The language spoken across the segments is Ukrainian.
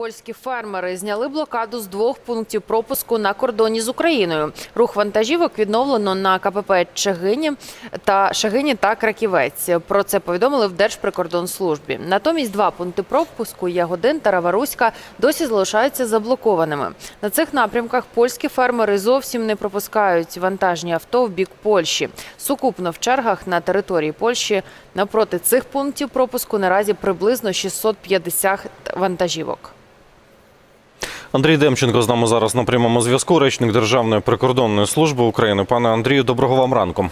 Польські фермери зняли блокаду з двох пунктів пропуску на кордоні з Україною. Рух вантажівок відновлено на КПП Чигині та Шагині та Краківець. Про це повідомили в Держприкордонслужбі. Натомість два пункти пропуску Ягодин та Раваруська досі залишаються заблокованими. На цих напрямках польські фермери зовсім не пропускають вантажні авто в бік Польщі. Сукупно в чергах на території Польщі напроти цих пунктів пропуску наразі приблизно 650 вантажівок. Андрій Демченко з нами зараз на прямому зв'язку. Речник Державної прикордонної служби України. Пане Андрію, доброго вам ранку.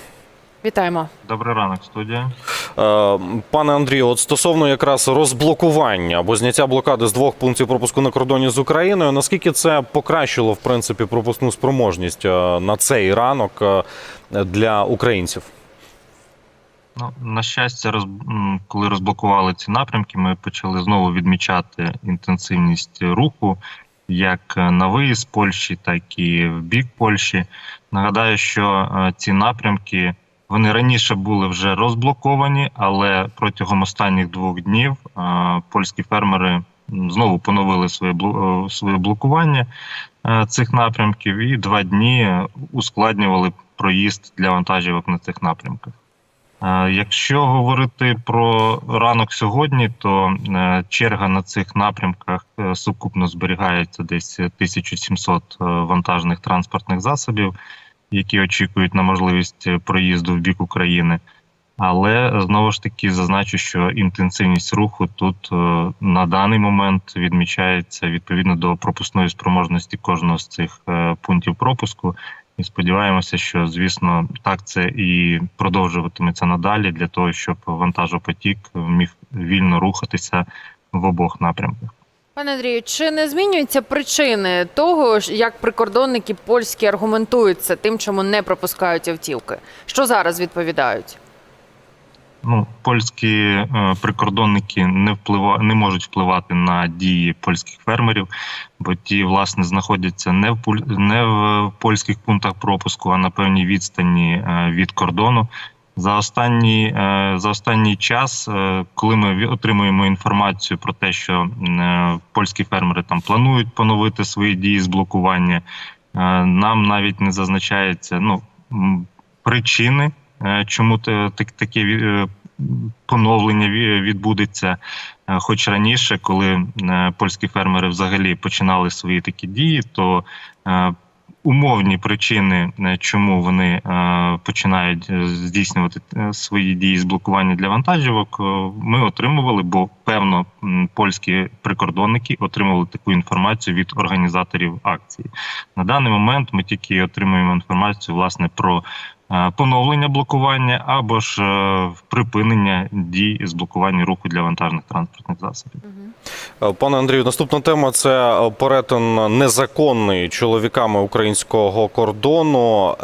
Вітаємо. Добрий ранок, студія. Е, Пане Андрію, от стосовно якраз розблокування або зняття блокади з двох пунктів пропуску на кордоні з Україною, наскільки це покращило в принципі пропускну спроможність е, на цей ранок е, для українців? Ну, на щастя, роз... коли розблокували ці напрямки, ми почали знову відмічати інтенсивність руху як на виїзд Польщі, так і в бік Польщі. Нагадаю, що е, ці напрямки вони раніше були вже розблоковані, але протягом останніх двох днів е, польські фермери знову поновили своє е, своє блокування е, цих напрямків і два дні ускладнювали проїзд для вантажівок на цих напрямках. Е, Якщо говорити про ранок сьогодні, то е, черга на цих напрямках е, сукупно зберігається десь 1700 е, вантажних транспортних засобів, які очікують на можливість проїзду в бік України. Але знову ж таки зазначу, що інтенсивність руху тут на даний момент відмічається відповідно до пропускної спроможності кожного з цих пунктів пропуску. І сподіваємося, що звісно так це і продовжуватиметься надалі для того, щоб вантажопотік міг вільно рухатися в обох напрямках. Пане Андрію, чи не змінюються причини того, як прикордонники польські аргументуються тим, чому не пропускають автівки? Що зараз відповідають? Ну, польські е, прикордонники не вплива не можуть впливати на дії польських фермерів, бо ті власне знаходяться не в пуль- не в польських пунктах пропуску, а на певній відстані е, від кордону. За останній е, за останній час, коли ми отримуємо інформацію про те, що польські фермери там планують поновити свої дії з блокування, нам навіть не зазначається ну причини, чому так- таке е, поновлення відбудеться. Е, Хоч раніше, коли е, польські фермери взагалі починали свої такі дії, то е, умовні причини, е, чому вони е, починають е, здійснювати е, свої дії з блокування для вантажівок, е, ми отримували, бо певно польські прикордонники отримували таку інформацію від організаторів акції. На даний момент ми тільки отримуємо інформацію власне про е, поновлення блокування або ж е, припинення дій з блокування руху для вантажних транспортних засобів. Е, Пане Андрію, наступна тема це е, перетин незаконний чоловіками українського кордону.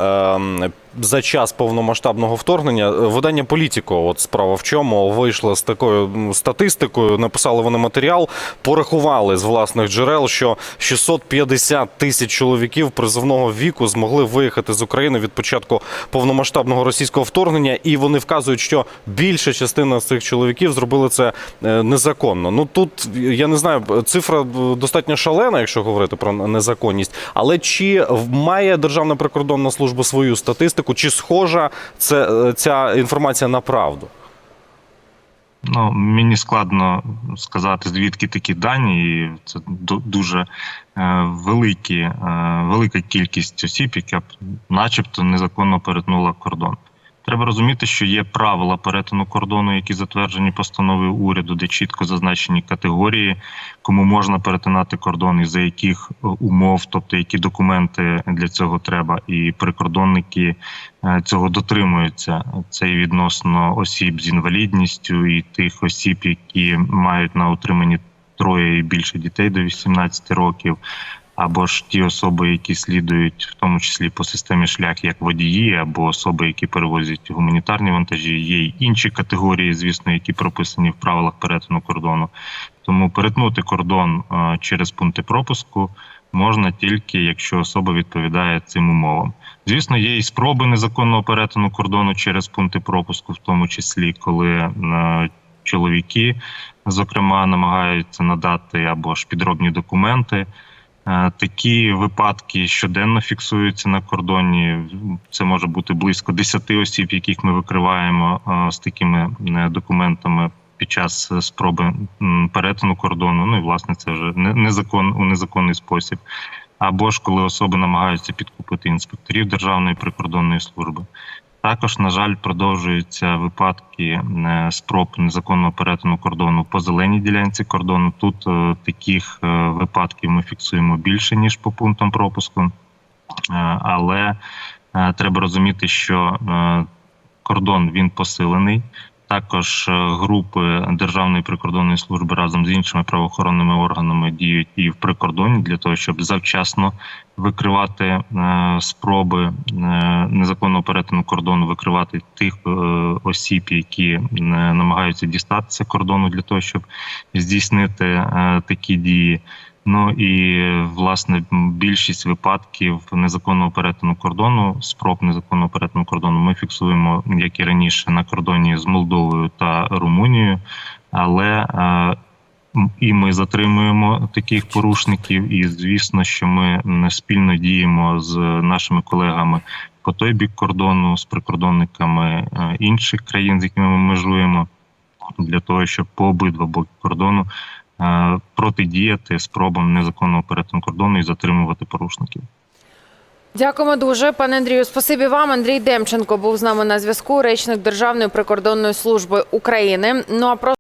За час повномасштабного вторгнення Е, видання Політіко, от справа в чому вийшло з такою статистикою. Написали вони матеріал, порахували з власних джерел, що 650 тисяч чоловіків призовного віку змогли виїхати з України від початку повномасштабного російського вторгнення, і вони вказують, що більша частина з цих чоловіків зробили це е, незаконно. Ну тут я не знаю, цифра е, достатньо шалена, якщо говорити про незаконність. Але чи має Державна прикордонна служба свою статистику, чи схожа це е, ця інформація на правду? Ну мені складно сказати, звідки такі дані, і це дуже е, великі, е, велика кількість осіб, яка, начебто, незаконно перетнула кордон. Треба розуміти, що є правила перетину кордону, які затверджені постановою уряду, де чітко зазначені категорії, кому можна перетинати кордон і за яких е, умов, тобто які документи для цього треба, і прикордонники е, цього дотримуються. Це і відносно осіб з інвалідністю, і тих осіб, які мають на утриманні троє і більше дітей до 18 років. Або ж ті особи, які слідують, в тому числі по системі шлях, як водії, або особи, які перевозять гуманітарні вантажі, є й інші категорії, звісно, які прописані в правилах перетину кордону. Тому перетнути кордон е, через пункти пропуску можна тільки якщо особа відповідає цим умовам. Звісно, є і спроби незаконного перетину кордону через пункти пропуску, в тому числі коли е, чоловіки, зокрема, намагаються надати або ж підробні документи. Е, Такі випадки щоденно фіксуються на кордоні. Це може бути близько 10 осіб, яких ми викриваємо е, з такими е, документами під час спроби перетину кордону. Ну і власне це вже незакон у незаконний спосіб. Або ж коли особи намагаються підкупити інспекторів Державної прикордонної служби. Також, на жаль, продовжуються випадки е, спроб незаконного перетину кордону по зеленій ділянці кордону. Тут е, таких е, випадків ми фіксуємо більше ніж по пунктам пропуску, але треба розуміти, що кордон він посилений. Також е, групи Державної прикордонної служби разом з іншими правоохоронними органами діють і в прикордоні для того, щоб завчасно викривати е, спроби е, незаконного перетину кордону, викривати тих осіб, які намагаються дістатися кордону для того, щоб здійснити такі дії. Ну і власне більшість випадків незаконного перетину кордону, спроб незаконного перетину кордону, ми фіксуємо як і раніше на кордоні з Молдовою та Румунією, але е, і ми затримуємо таких порушників. І звісно, що ми м, спільно діємо з нашими колегами по той бік кордону з прикордонниками е, інших країн, з якими ми межуємо, для того, щоб по обидва боки кордону протидіяти спробам незаконного перетину кордону і затримувати порушників. Дякуємо дуже, пане Андрію. Спасибі вам. Андрій Демченко був з нами на зв'язку, речник Державної прикордонної служби України. Ну а про